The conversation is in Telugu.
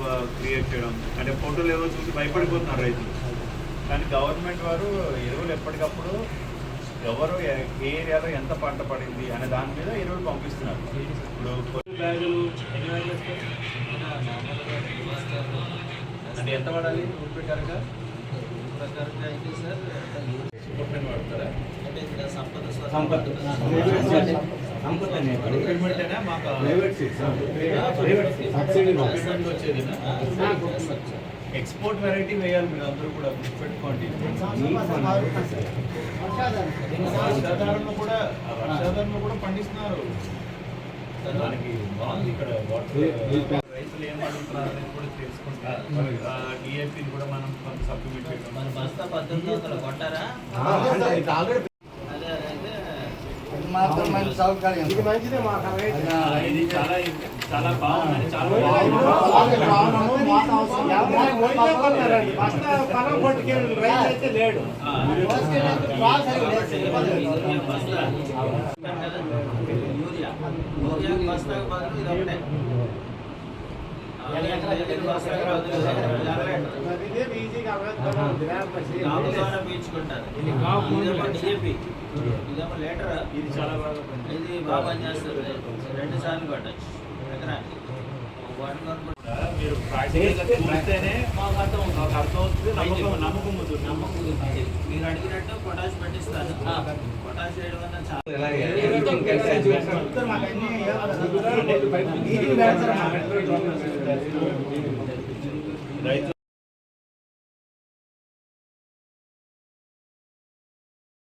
ఎక్కువ క్రియేట్ చేయడం. అంటే ఫోటోలు ఏవో చూసి భయపడిపోతున్నారు రైతులు. కానీ గవర్నమెంట్ వారు ఎరువులు ఎప్పటికప్పుడు ఎవరు ఏ ఏరియాలో ఎంత పంట పడింది అనే దాని మీద ఎరువులు పంపిస్తున్నారు. ఇప్పుడు? అంటే ఎంత పడాలి? ప్రకారంగా? ప్రకారంగా అయితే సార్ వాడతారా? అంటే సంపద. సంపద. ఎక్స్పోర్ట్ వెరైటీ వేయాలి మీరు అందరూ కూడా గుర్తుపెట్టుకోండి. వర్షాధారంలో కూడా కూడా పండిస్తున్నారు. దానికి బాగుంది ఇక్కడ వాటర్. రైతులు ఏం అడుగుతున్నారు అనేది కూడా తెలుసుకుంటారు. డిఎస్పీని కూడా మనం కొంత సప్లిమెంట్ చేయడం మన బస్తా పద్దెనిమిది వందలు కొట్టారా? మాత్రం మంచి సౌకర్యం ఇది మంచిదే మాకు ఆ, ఇది చాలా చాలా బాగుందని చాలా లేడు ఆ, యూరియా బస్తా యూరియా యూరియా బస్తాకు బదులు ఇది ఒకటే ఆ, లీటర్ బస్తాకు బదులు కాపు ద్వారా పీల్చుకుంటారు ఇదేమో ఇది చాలా బాగా ఇది బాగా రెండు సార్లు ఎకరానికి మీరు చూస్తేనే మాకు అర్థం మాకు అర్థం అవుతుంది నమ్మకం నమ్మకం నమ్మకం ఉంది. మీరు అడిగినట్టు పొటాష్ పెట్టిస్తాను పొటాష్ వేయడం వల్ల చాలా రైతు